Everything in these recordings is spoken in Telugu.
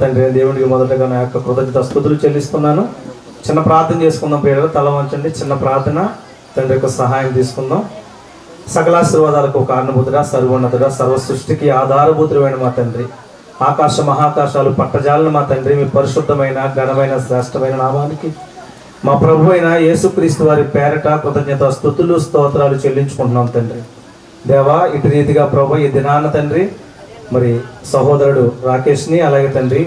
తండ్రి దేవుడికి మొదటగా నా యొక్క కృతజ్ఞత స్థుతులు చెల్లిస్తున్నాను. చిన్న ప్రార్థన చేసుకుందాం పేరు తల వంచండి. చిన్న ప్రార్థన తండ్రి యొక్క సహాయం తీసుకుందాం. సకలాశీర్వాదాలకు కారణభూతుడా సర్వోన్నతుడా సర్వ సృష్టికి ఆధారభూతుడమైన మా తండ్రి. ఆకాశ మహాకాశాలు పట్టజాలను మా తండ్రి. మీ పరిశుద్ధమైన ఘనమైన శ్రేష్టమైన నామానికి మా ప్రభు అయిన యేసుక్రీస్తు వారి పేరట కృతజ్ఞత స్థుతులు స్తోత్రాలు చెల్లించుకుంటున్నాం తండ్రి. దేవా ఇటు రీతిగా ప్రభు ఈ దినాన తండ్రి మరి సహోదరుడు రాకేష్ని అలాగే తండ్రి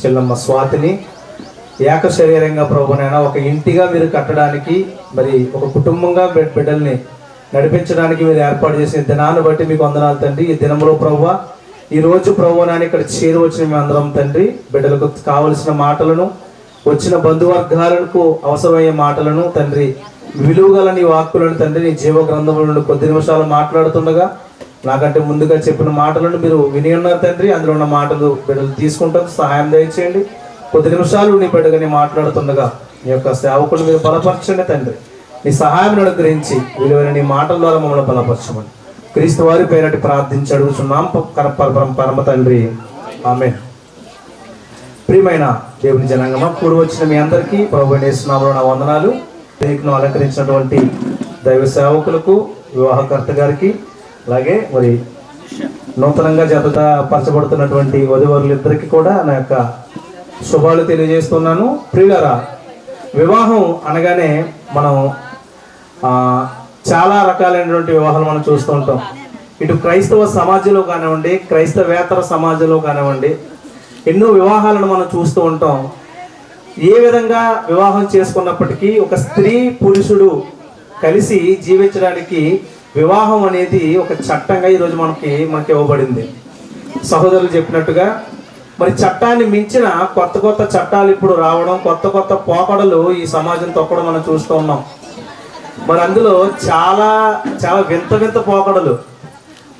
చెల్లమ్మ స్వాతిని. ఏక శరీరంగా ప్రభునైనా ఒక ఇంటిగా మీరు కట్టడానికి మరి ఒక కుటుంబంగా బిడ్డల్ని నడిపించడానికి మీరు ఏర్పాటు చేసిన దినాన్ని బట్టి మీకు వందనాలు తండ్రి. ఈ దినంలో ప్రభు ఈ రోజు ప్రభు నాన్న ఇక్కడ చేరి వచ్చిన మేము అందరం తండ్రి బిడ్డలకు కావలసిన మాటలను వచ్చిన బంధువర్గాలకు అవసరమయ్యే మాటలను తండ్రి విలువగల నీ వాక్కులను తండ్రి నీ జీవ గ్రంథంలో నుండి కొద్ది నిమిషాలు మాట్లాడుతుండగా నాకంటే ముందుగా చెప్పిన మాటలను మీరు విని ఉన్నారు తండ్రి. అందులో ఉన్న మాటలు బిడ్డలు తీసుకుంటారు సహాయం దయచేయండి. కొద్ది నిమిషాలు నీ బిడ్డగా మాట్లాడుతుండగా నీ యొక్క సేవకులు మీరు బలపరచండి తండ్రి. నీ సహాయం అనుగ్రహించి విలువైన నీ మాటల ద్వారా మమ్మల్ని బలపరచమని క్రీస్తు వారి పేరటి ప్రార్థించి అడుగుతున్నాం ప- పరమ తండ్రి. ఆమె ప్రియమైన దేవుని జనాంగమ కూడి వచ్చిన మీ అందరికీ ప్రభు నేస్తున్నాము నా వందనాలు. వేదికను అలంకరించినటువంటి దైవ సేవకులకు వివాహకర్త గారికి అలాగే మరి నూతనంగా జత పరచబడుతున్నటువంటి వధువరులిద్దరికి కూడా నా యొక్క శుభాలు తెలియజేస్తున్నాను. ప్రియులరా వివాహం అనగానే మనం చాలా రకాలైనటువంటి వివాహాలు మనం చూస్తూ ఉంటాం. ఇటు క్రైస్తవ సమాజంలో కానివ్వండి క్రైస్తవేతర సమాజంలో కానివ్వండి ఎన్నో వివాహాలను మనం చూస్తూ ఉంటాం. ఏ విధంగా వివాహం చేసుకున్నప్పటికీ ఒక స్త్రీ పురుషుడు కలిసి జీవించడానికి వివాహం అనేది ఒక చట్టంగా ఈరోజు మనకి మనకి ఇవ్వబడింది. సహోదరులు చెప్పినట్టుగా మరి చట్టాన్ని మించిన కొత్త కొత్త చట్టాలు ఇప్పుడు రావడం కొత్త కొత్త పోకడలు ఈ సమాజం తొక్కడం మనం చూస్తూ ఉన్నాం. మరి అందులో చాలా చాలా వింత వింత పోకడలు.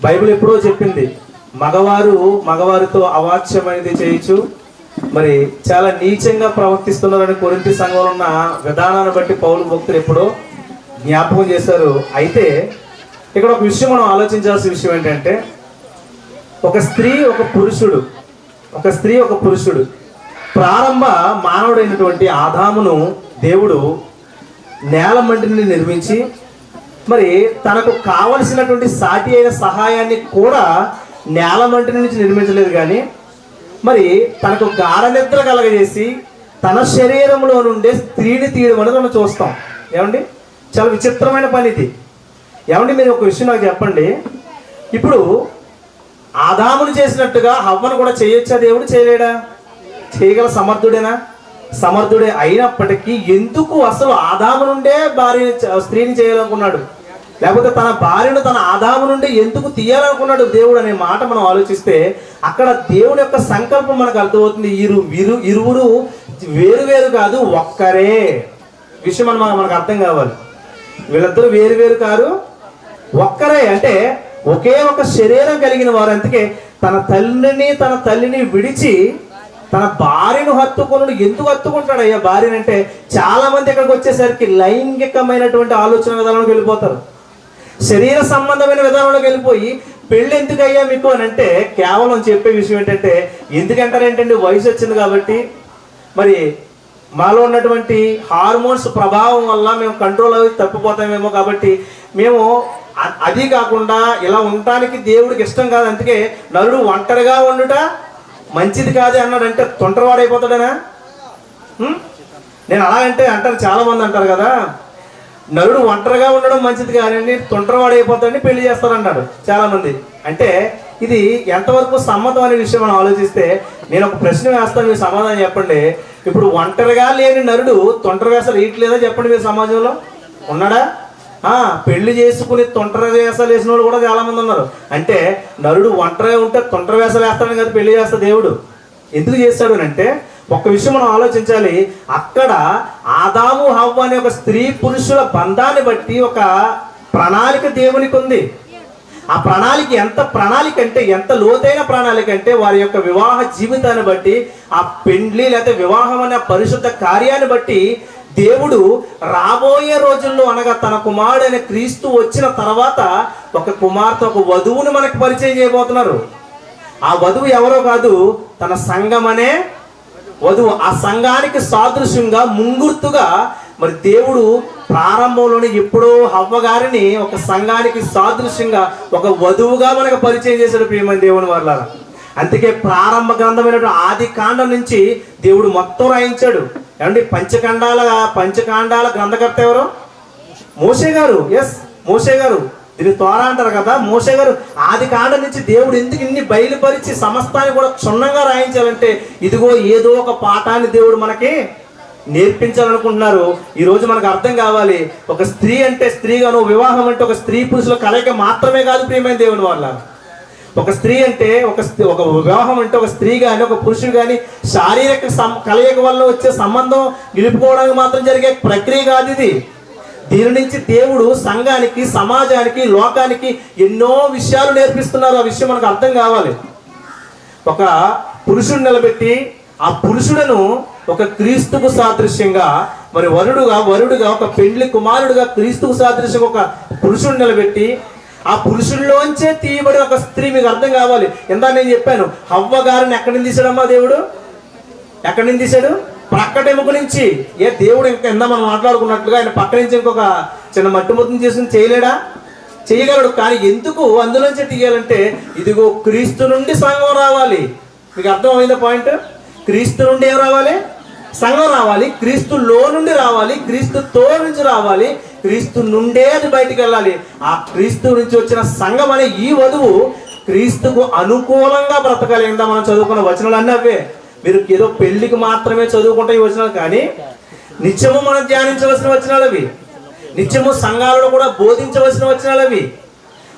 బైబిల్ ఎప్పుడో చెప్పింది మగవారు మగవారితో అవాచ్యమైనది చేయొచ్చు. మరి చాలా నీచంగా ప్రవర్తిస్తున్నారని కొరింతి సంఘంలో ఉన్న విధానాన్ని బట్టి పౌరు భక్తులు ఎప్పుడో జ్ఞాపకం చేశారు. అయితే ఇక్కడ ఒక విషయం మనం ఆలోచించాల్సిన విషయం ఏంటంటే ఒక స్త్రీ ఒక పురుషుడు ఒక స్త్రీ ఒక పురుషుడు ప్రారంభ మానవుడైనటువంటి ఆదామును దేవుడు నేల మంటిని నిర్మించి మరి తనకు కావలసినటువంటి సాటి అయిన సహాయాన్ని కూడా నేల మంటి నుంచి నిర్మించలేదు కానీ మరి తనకు గాఢ నిద్ర కలగజేసి తన శరీరంలో నుండే స్త్రీని తీయడం అనేది మనం చూస్తాం. ఏమండి? చాలా విచిత్రమైన పని ఇది. ఏమండి మీరు ఒక విషయం నాకు చెప్పండి. ఇప్పుడు ఆదామును చేసినట్టుగా హవ్వను కూడా చేయొచ్చా దేవుడు? చేయలేడా? చేయగల సమర్థుడేనా? సమర్థుడే అయినప్పటికీ ఎందుకు అసలు ఆదాము నుండే భార్య స్త్రీని చేయాలనుకున్నాడు? లేకపోతే తన భార్యను తన ఆదాము నుండి ఎందుకు తీయాలనుకున్నాడు దేవుడు అనే మాట మనం ఆలోచిస్తే అక్కడ దేవుడి యొక్క సంకల్పం మనకు అర్థమవుతుంది ఇరు ఇరు ఇరువురు వేరు వేరు కాదు ఒక్కరే. విషయం మనం మనకు అర్థం కావాలి. వీళ్ళిద్దరూ వేరు వేరు కారు ఒక్కరే అంటే ఒకే ఒక శరీరం కలిగిన వారు అందుకే తన తల్లిని తన తల్లిని విడిచి తన భార్యను హత్తుకొనుడు ఎందుకు హత్తుకుంటాడు అయ్యా? భార్యను అంటే చాలా మంది ఇక్కడికి వచ్చేసరికి లైంగికమైనటువంటి ఆలోచన విధానంలోకి వెళ్ళిపోతారు. శరీర సంబంధమైన విధానంలోకి వెళ్ళిపోయి పెళ్ళి ఎందుకు అయ్యా మీకు? అని అంటే కేవలం చెప్పే విషయం ఏంటంటే ఎందుకంటారేంటండి వయసు వచ్చింది కాబట్టి. మరి మాలో ఉన్నటువంటి హార్మోన్స్ ప్రభావం వల్ల మేము కంట్రోల్ అవి తప్పిపోతామేమో కాబట్టి మేము అది కాకుండా ఇలా ఉండటానికి దేవుడికి ఇష్టం కాదు అందుకే నలుడు ఒంటరిగా ఉండుట మంచిది కాదే అన్నాడంటే తొంటరవాడైపోతాడనా? నేను అలా అంటే అంటారు చాలా మంది అంటారు కదా నరుడు ఒంటరిగా ఉండడం మంచిది కానీ తొంటరవాడైపోతాడని పెళ్ళి చేస్తారన్నాడు చాలా మంది అంటే ఇది ఎంతవరకు సమ్మతం అనే విషయం మనం ఆలోచిస్తే నేను ఒక ప్రశ్న వేస్తాను మీరు సమాధానం చెప్పండి. ఇప్పుడు ఒంటరిగా లేని నరుడు తొంటరి వేసలు వేయట్లేదా చెప్పండి మీరు సమాజంలో? ఉన్నాడా? పెళ్ళి చేసుకుని తొంటర వేసాలు వేసిన వాళ్ళు కూడా చాలా మంది ఉన్నారు. అంటే నరుడు ఒంటరే ఉంటే తొంటర వేసాలు వేస్తాడని కదా పెళ్ళి చేస్తా దేవుడు. ఎందుకు చేస్తాడు అంటే ఒక విషయం మనం ఆలోచించాలి. అక్కడ ఆదాము హవ్వ అనే ఒక స్త్రీ పురుషుల బంధాన్ని బట్టి ఒక ప్రణాళిక దేవునికి ఉంది. ఆ ప్రణాళిక ఎంత ప్రణాళిక అంటే ఎంత లోతైన ప్రణాళిక అంటే వారి యొక్క వివాహ జీవితాన్ని బట్టి ఆ పెండ్లి లేకపోతే వివాహం అనే పరిశుద్ధ కార్యాన్ని బట్టి దేవుడు రాబోయే రోజుల్లో అనగా తన కుమారుడైన క్రీస్తు వచ్చిన తర్వాత ఒక కుమార్తె ఒక వధువుని మనకి పరిచయం చేయబోతున్నారు. ఆ వధువు ఎవరో కాదు తన సంఘం అనే వధువు. ఆ సంఘానికి సాదృశ్యంగా ముంగుర్తుగా మరి దేవుడు ప్రారంభంలోనే ఎప్పుడో హవ్వ గారిని ఒక సంఘానికి సాదృశ్యంగా ఒక వధువుగా మనకు పరిచయం చేశాడు ప్రియమైన దేవుని వాళ్ళ అందుకే ప్రారంభ గ్రంథమైనటువంటి ఆది కాండం నుంచి దేవుడు మొత్తం రాయించాడు. ఏమండి? పంచకాండాల పంచకాండాల గ్రంథకర్త ఎవరు? మోసే గారు. ఎస్ మోసే గారు. దీన్ని త్వర అంటారు కదా? మోషే గారు ఆది కాండం నుంచి దేవుడు ఎందుకు ఇన్ని బయలుపరిచి సమస్తాన్ని కూడా క్షుణ్ణంగా రాయించాలంటే ఇదిగో ఏదో ఒక పాఠాన్ని దేవుడు మనకి నేర్పించాలనుకుంటున్నారు. ఈ రోజు మనకు అర్థం కావాలి. ఒక స్త్రీ అంటే స్త్రీగాను వివాహం అంటే ఒక స్త్రీ పురుషుల కలయిక మాత్రమే కాదు ప్రియమైన దేవుని వాళ్ళ ఒక స్త్రీ అంటే ఒక ఒక వివాహం అంటే ఒక స్త్రీ కానీ ఒక పురుషుడు కానీ శారీరక సం కలయిక వల్ల వచ్చే సంబంధం నిలుపుకోవడానికి మాత్రం జరిగే ప్రక్రియ కాదు ఇది. దీని నుంచి దేవుడు సంఘానికి సమాజానికి లోకానికి ఎన్నో విషయాలు నేర్పిస్తున్నారు. ఆ విషయం మనకు అర్థం కావాలి. ఒక పురుషుడు నిలబెట్టి ఆ పురుషుడను ఒక క్రీస్తుకు సాదృశ్యంగా మరి వరుడుగా వరుడుగా ఒక పెండ్లి కుమారుడుగా క్రీస్తుకు సాదృశ్యంగా ఒక పురుషుడు నిలబెట్టి ఆ పురుషుల్లోంచే తీయబడి ఒక స్త్రీ మీకు అర్థం కావాలి. ఇందా నేను చెప్పాను హవ్వ గారిని ఎక్కడి నుంచి తీసాడమ్మా దేవుడు? ఎక్కడి నుంచి తీశాడు? ప్రక్కటెముక నుంచి. ఏ దేవుడు ఇంకా ఇందా మనం మాట్లాడుకున్నట్లుగా ఆయన పక్క నుంచి ఇంకొక చిన్న మట్టి ముద్దం చేసుకుని చేయలేడా? చేయగలడు. కానీ ఎందుకు అందులోంచి తీయాలంటే ఇదిగో క్రీస్తు నుండి సంఘం రావాలి. మీకు అర్థమైందా పాయింట్? క్రీస్తు నుండి ఏం రావాలి? సంఘం రావాలి క్రీస్తులో నుండి రావాలి క్రీస్తుతో నుంచి రావాలి క్రీస్తు నుండే అది బయటికి వెళ్ళాలి. ఆ క్రీస్తు నుంచి వచ్చిన సంఘం అనే ఈ వధువు క్రీస్తుకు అనుకూలంగా బ్రతకాలి ఏందా మనం చదువుకున్న వచనాలు అన్నీ అవే. మీరు ఏదో పెళ్ళికి మాత్రమే చదువుకుంటే ఈ వచనాలు కానీ నిత్యము మనం ధ్యానించవలసిన వచనాలు అవి. నిత్యము సంఘాలలో కూడా బోధించవలసిన వచనాలు అవి.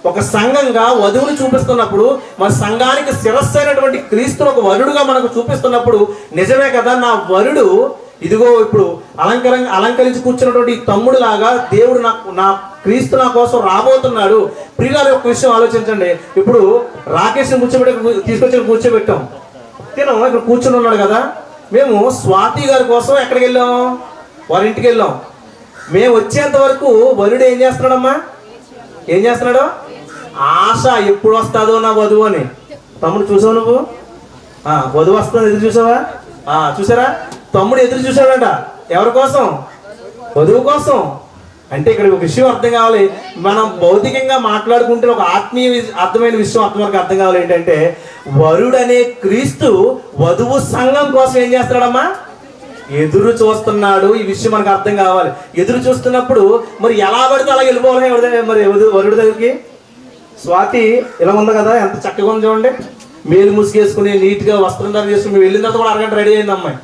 ఒక సంఘంగా వధువుని చూపిస్తున్నప్పుడు మన సంఘానికి శిరస్సు అయినటువంటి క్రీస్తును ఒక వరుడుగా మనకు చూపిస్తున్నప్పుడు నిజమే కదా నా వరుడు ఇదిగో ఇప్పుడు అలంకర అలంకరించి కూర్చున్నటువంటి తమ్ముడు లాగా దేవుడు నాకు నా క్రీస్తు నా కోసం రాబోతున్నాడు. ప్రియుల ఒక విషయం ఆలోచించండి. ఇప్పుడు రాకేష్ని కూర్చోబెట్టి తీసుకొచ్చి కూర్చోబెట్టాం. తినం ఇక్కడ కూర్చుని ఉన్నాడు కదా. మేము స్వాతి గారి కోసం ఎక్కడికి వెళ్ళాం? వారి ఇంటికి వెళ్ళాం. మేము వచ్చేంత వరకు వరుడు ఏం చేస్తున్నాడమ్మా? ఏం చేస్తున్నాడు? ఆశ ఎప్పుడు వస్తుందో నా వధువు అని. తమ్ముడు చూసావు నువ్వు? ఆ, వధువు వస్తుంది ఎదురు చూసావా? ఆ, చూసారా? తమ్ముడు ఎదురు చూసాడంట. ఎవరి కోసం? వధువు కోసం. అంటే ఇక్కడ ఒక విషయం అర్థం కావాలి. మనం భౌతికంగా మాట్లాడుకుంటే ఒక ఆత్మీయ అర్థమైన విషయం అర్థం మనకు అర్థం కావాలి ఏంటంటే వరుడు అనే క్రీస్తు వధువు సంఘం కోసం ఏం చేస్తాడమ్మా ఎదురు చూస్తున్నాడు. ఈ విషయం మనకు అర్థం కావాలి. ఎదురు చూస్తున్నప్పుడు మరి ఎలా పడితే అలా వెళ్ళిపోవాలి మరి వధు- వరుడి దగ్గరికి? స్వాతి ఇలా ఉంది కదా ఎంత చక్కగా ఉంది చూడండి. మేలు ముసుగేసుకుని నీట్గా వస్త్రం ధర చేసుకుని మేము వెళ్ళిన తర్వాత కూడా అరగంట రెడీ అయింది అమ్మాయి.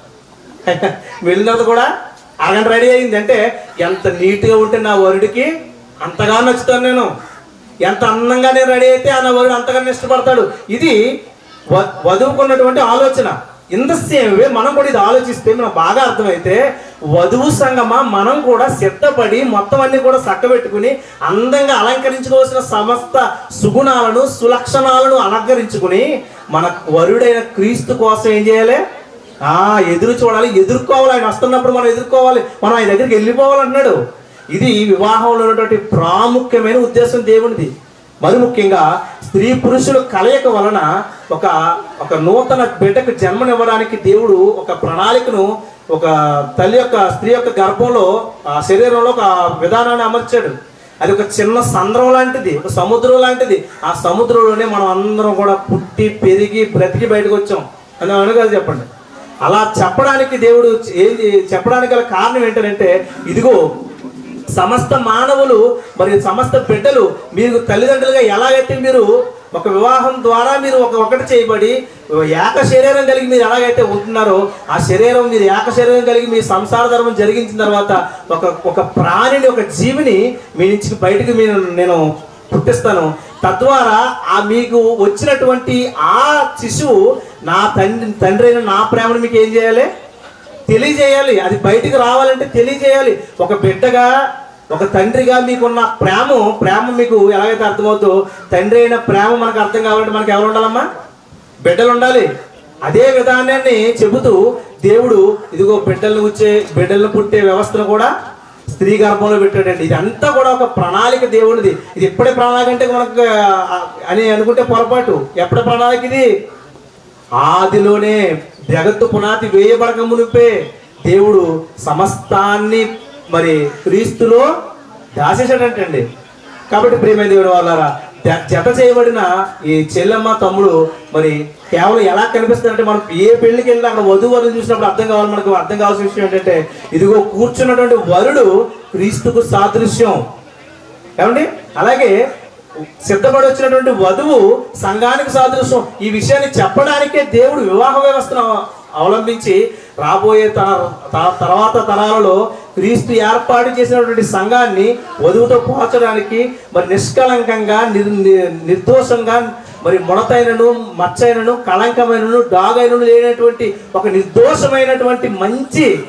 వెళ్ళిన తర్వాత కూడా అరగంట రెడీ అయింది. అంటే ఎంత నీట్గా ఉంటే నా వరుడికి అంతగా నచ్చుతాను నేను. ఎంత అందంగా నేను రెడీ అయితే ఆ నా వరుడు అంతగానే ఇష్టపడతాడు. ఇది వ- వధువుకున్నటువంటి ఆలోచన. ఇంత సేమ్ మనం కూడా ఇది ఆలోచిస్తే మనకు బాగా అర్థమైతే వధువు సంగమా మనం కూడా సిద్ధపడి మొత్తం అన్ని కూడా చక్కబెట్టుకుని అందంగా అలంకరించుకోవాల్సిన సమస్త సుగుణాలను సులక్షణాలను అలంకరించుకుని మన వరుడైన క్రీస్తు కోసం ఏం చేయాలి? ఆ ఎదురు చూడాలి. ఎదుర్కోవాలి. ఆయన వస్తున్నప్పుడు మనం ఎదుర్కోవాలి. మనం ఆయన దగ్గరికి వెళ్ళిపోవాలంటున్నాడు ఇది వివాహంలో ఉన్నటువంటి ప్రాముఖ్యమైన ఉద్దేశం దేవునిది. మరి ముఖ్యంగా స్త్రీ పురుషుల కలయిక వలన ఒక ఒక నూతన బిడ్డకు జన్మనివ్వడానికి దేవుడు ఒక ప్రణాళికను ఒక తల్లి యొక్క స్త్రీ యొక్క గర్భంలో ఆ శరీరంలో ఒక విధానాన్ని అమర్చాడు. అది ఒక చిన్న సంద్రం లాంటిది ఒక సముద్రం లాంటిది. ఆ సముద్రంలోనే మనం అందరం కూడా పుట్టి పెరిగి బ్రతికి బయటకు వచ్చాం. అని అనుగా చెప్పండి. అలా చెప్పడానికి దేవుడు ఏంది చెప్పడానికి గల కారణం ఏంటంటే ఇదిగో సమస్త మానవులు మరియు సమస్త బిడ్డలు మీరు తల్లిదండ్రులుగా ఎలాగైతే మీరు ఒక వివాహం ద్వారా మీరు ఒక ఒకటి చేయబడి ఏక శరీరం కలిగి మీరు ఎలాగైతే ఉంటున్నారో ఆ శరీరం మీరు ఏక శరీరం కలిగి మీ సంసార ధర్మం జరిగించిన తర్వాత ఒక ఒక ప్రాణిని ఒక జీవిని మీ నుంచి బయటకు మీరు నేను పుట్టిస్తాను. తద్వారా ఆ మీకు వచ్చినటువంటి ఆ శిశువు నా తండ్రి తండ్రి అయిన నా ప్రేమను మీకు ఏం చేయాలి? తెలియజేయాలి. అది బయటికి రావాలంటే తెలియజేయాలి. ఒక బిడ్డగా ఒక తండ్రిగా మీకున్న ప్రేమ ప్రేమ మీకు ఎలాగైతే అర్థమవుతుందో తండ్రి అయిన ప్రేమ మనకు అర్థం కావాలంటే మనకు ఎవరు ఉండాలమ్మా? బిడ్డలు ఉండాలి. అదే విధానాన్ని చెబుతూ దేవుడు ఇదిగో బిడ్డలను వచ్చే బిడ్డలను పుట్టే వ్యవస్థను కూడా స్త్రీ గర్భంలో పెట్టాడండి. ఇదంతా కూడా ఒక ప్రణాళిక దేవుడిది ఇది ఎప్పుడే ప్రణాళిక అంటే మనకు అని అనుకుంటే పొరపాటు. ఎప్పుడే ప్రణాళిక ఇది? ఆదిలోనే జగత్తు పునాది వేయబడక మునిపే దేవుడు సమస్తాన్ని మరి క్రీస్తులో దాసేసాడంటండి కాబట్టి ప్రియమైన దేవుడు వాళ్ళారా జ- జత చేయబడిన ఈ చెల్లెమ్మ తమ్ముడు మరి కేవలం ఎలా కనిపిస్తుందంటే మనం ఏ పెళ్ళికి వెళ్ళినా అక్కడ వధువు వరులు చూసినప్పుడు అర్థం కావాలి మనకు అర్థం కావాల్సిన విషయం ఏంటంటే ఇదిగో కూర్చున్నటువంటి వరుడు క్రీస్తుకు సాదృశ్యం. ఏమండి? అలాగే సిద్ధపడి వచ్చినటువంటి వధువు సంఘానికి సాదృశ్యం. ఈ విషయాన్ని చెప్పడానికే దేవుడు వివాహ వ్యవస్థను అవలంబించి రాబోయే తన త- తర్వాత తరాలలో క్రీస్తు ఏర్పాటు చేసినటువంటి సంఘాన్ని వధువుతో పోల్చడానికి మరి నిష్కలంకంగా నిర్ నిర్దోషంగా మరి ముడతైనను మచ్చైనను కళంకమైనను డాగైనను లేనటువంటి ఒక నిర్దోషమైనటువంటి మంచి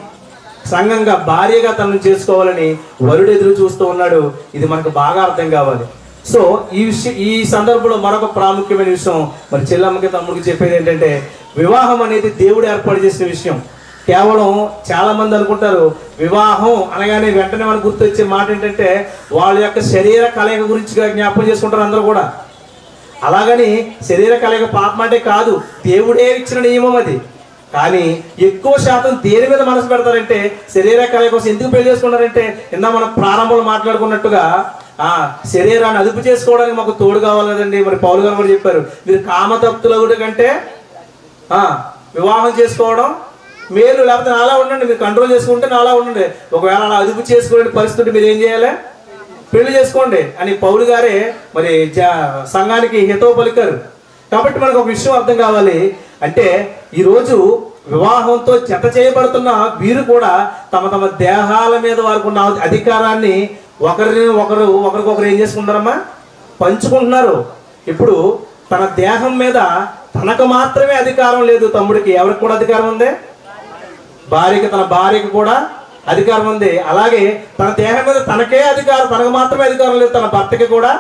సంఘంగా భార్యగా తనను చేసుకోవాలని వరుడు ఎదురు చూస్తూ ఉన్నాడు. ఇది మనకు బాగా అర్థం కావాలి. సో ఈ విషయం ఈ సందర్భంలో మరొక ప్రాముఖ్యమైన విషయం మరి చెల్లమ్మకి తమ్ముడికి చెప్పేది ఏంటంటే వివాహం అనేది దేవుడు ఏర్పాటు చేసిన విషయం. కేవలం చాలా మంది అనుకుంటారు వివాహం అనగానే వెంటనే మనకు గుర్తొచ్చే మాట ఏంటంటే వాళ్ళ యొక్క శరీర కలయిక గురించి జ్ఞాపకం చేసుకుంటారు అందరూ కూడా. అలాగని శరీర కలయిక పాపం మాటే కాదు దేవుడే ఇచ్చిన నియమం అది. కానీ ఎక్కువ శాతం దేని మీద మనసు పెడతారంటే శరీర కలయిక కోసం ఎందుకు పెళ్ళి చేసుకుంటారంటే ఇందా మనం ప్రారంభంలో మాట్లాడుకున్నట్టుగా ఆ శరీరాన్ని అదుపు చేసుకోవడానికి మాకు తోడు కావాలి కదండి మరి పౌరు గారు కూడా చెప్పారు మీరు కామతప్తుల కంటే వివాహం చేసుకోవడం మేలు లేకపోతే నాలా ఉండండి మీరు కంట్రోల్ చేసుకుంటే నాలా ఉండండి. ఒకవేళ అలా అదుపు చేసుకునే పరిస్థితి మీరు ఏం చేయాలి? పెళ్ళి చేసుకోండి అని పౌలు గారే మరి సంఘానికి హితవు పలికారు కాబట్టి మనకు ఒక విషయం అర్థం కావాలి. అంటే ఈరోజు వివాహంతో జత చేయబడుతున్న వీరు కూడా తమ తమ దేహాల మీద వారికి ఉన్న అధికారాన్ని ఒకరిని ఒకరు ఒకరికొకరు ఏం చేసుకుంటారమ్మా పంచుకుంటున్నారు. ఇప్పుడు తన దేహం మీద తనకు మాత్రమే అధికారం లేదు తమ్ముడికి. ఎవరికి కూడా అధికారం ఉంది? భార్యకి తన భార్యకి కూడా అధికారం ఉంది. అలాగే తన దేహం మీద తనకే అధికారం తనకు మాత్రమే అధికారం లేదు తన భర్తకి కూడా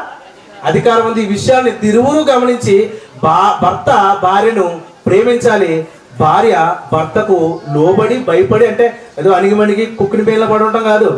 అధికారం ఉంది. ఈ విషయాన్ని తిరువురు గమనించి బా భర్త భార్యను ప్రేమించాలి. భార్య భర్తకు లోబడి భయపడి అంటే ఏదో అణిగిమణిగి కుక్కిని పేర్ల పడి ఉంటాం కాదు.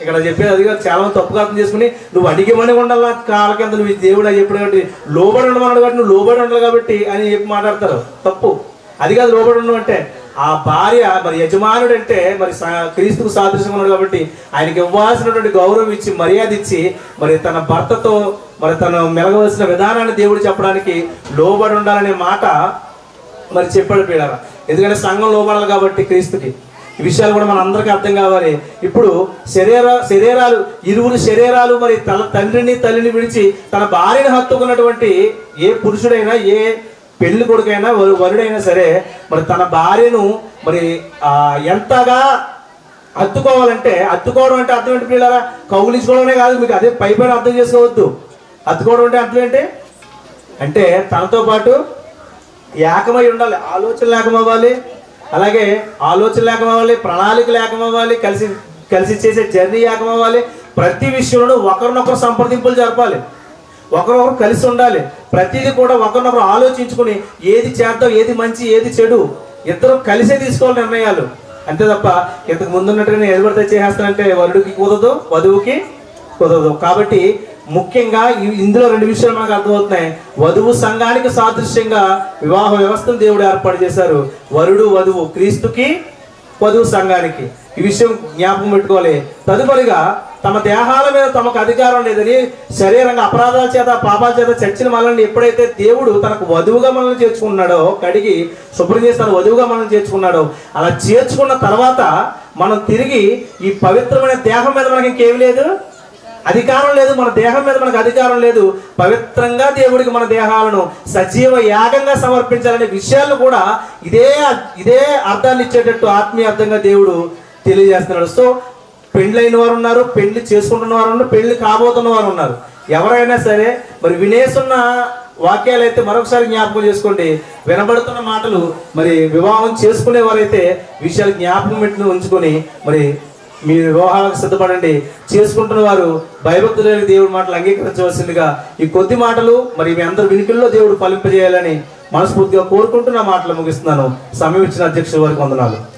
ఇక్కడ చెప్పేది అది కాదు. చాలా మంది తప్పుగా అర్థం చేసుకుని నువ్వు అణిగిమణి ఉండాలి కాల కింద నువ్వు దేవుడు అని చెప్పాడు కాబట్టి లోబడి ఉండమన్నాడు కాబట్టి నువ్వు లోబడి ఉండాలి కాబట్టి అని చెప్పి మాట్లాడతారు. తప్పు. అది కాదు లోబడి ఉండడం అంటే ఆ భార్య మరి యజమానుడు అంటే మరి సా- క్రీస్తుకు సాదృశ్యం ఉన్నాడు కాబట్టి ఆయనకి ఇవ్వాల్సినటువంటి గౌరవం ఇచ్చి మర్యాద ఇచ్చి మరి తన భర్తతో మరి తను మెలగవలసిన విధానాన్ని దేవుడు చెప్పడానికి లోబడి ఉండాలనే మాట మరి చెప్పాడు పీడార ఎందుకంటే సంఘం లోబడాలి కాబట్టి క్రీస్తుకి. ఈ విషయాలు కూడా మన అందరికీ అర్థం కావాలి. ఇప్పుడు శరీర శరీరాలు ఇరువురు శరీరాలు మరి తన తండ్రిని తల్లిని విడిచి తన భార్యను హత్తుకున్నటువంటి ఏ పురుషుడైనా ఏ పెళ్ళి కొడుకైనా వరు- వరుడైనా సరే మరి తన భార్యను మరి ఎంతగా అత్తుకోవాలంటే అత్తుకోవడం అంటే అర్థం ఏంటి పిల్లరా కౌలించుకోవడమే కాదు మీకు అదే పై పైన అర్థం చేసుకోవద్దు. అత్తుకోవడం అంటే అర్థం ఏంటి? అంటే తనతో పాటు ఏకమై ఉండాలి ఆలోచన లేకమవ్వాలి అలాగే ఆలోచన లేకమవ్వాలి ప్రణాళిక లేకమవ్వాలి కలిసి కలిసి చేసే జర్నీ ఏకమవ్వాలి ప్రతి విషయంలో ఒకరినొకరు సంప్రదింపులు జరపాలి. ఒకరొకరు కలిసి ఉండాలి. ప్రతిదీ కూడా ఒకరినొకరు ఆలోచించుకుని ఏది చేద్దాం ఏది మంచి ఏది చెడు ఇద్దరు కలిసే తీసుకోవాలి నిర్ణయాలు. అంతే తప్ప ఇంతకు ముందున్నట్టుగా నేను ఎదుబడితే చేసేస్తానంటే వరుడికి కుదరదు వధువుకి కుదరదు. కాబట్టి ముఖ్యంగా ఇందులో రెండు విషయాలు మనకు అర్థమవుతున్నాయి. వధువు సంఘానికి సాదృశ్యంగా వివాహ వ్యవస్థను దేవుడు ఏర్పాటు చేశారు. వరుడు వధువు క్రీస్తుకి వధువు సంఘానికి. ఈ విషయం జ్ఞాపకం పెట్టుకోవాలి. తదుపరిగా తమ దేహాల మీద తమకు అధికారం లేదని శరీరంగా అపరాధాల చేత పాపాల చేత చచ్చిన మనల్ని ఎప్పుడైతే దేవుడు తనకు వధువుగా మనల్ని చేర్చుకున్నాడో కడిగి శుభ్రం చేసి తన వధువుగా మనల్ని చేర్చుకున్నాడో అలా చేర్చుకున్న తర్వాత మనం తిరిగి ఈ పవిత్రమైన దేహం మీద మనకి ఇంకేమి లేదు? అధికారం లేదు మన దేహం మీద మనకు అధికారం లేదు. పవిత్రంగా దేవుడికి మన దేహాలను సజీవ యాగంగా సమర్పించాలనే విషయాలు కూడా ఇదే ఇదే అర్థాన్ని ఇచ్చేటట్టు ఆత్మీయ అర్థంగా దేవుడు తెలియజేస్తున్నాడు. సో పెండ్లైన వారు ఉన్నారు పెళ్ళి చేసుకుంటున్న వారు ఉన్నారు పెళ్ళి కాబోతున్న వారు ఉన్నారు. ఎవరైనా సరే మరి వినేసున్న వాక్యాలు అయితే మరొకసారి జ్ఞాపకం చేసుకోండి. వినబడుతున్న మాటలు మరి వివాహం చేసుకునే వారైతే విషయాలు జ్ఞాపకం పెట్టుకుని ఉంచుకొని మరి మీ వివాహాలకు సిద్ధపడండి. చేసుకుంటున్న వారు భయభక్తులైన దేవుడి మాటలు అంగీకరించవలసిందిగా ఈ కొద్ది మాటలు మరి మీ అందరి వినికిల్లో దేవుడు ఫలింపజేయాలని మనస్ఫూర్తిగా కోరుకుంటున్న మాటలు ముగిస్తున్నాను. సమయం ఇచ్చిన అధ్యక్షుల వారికి వందనాలు.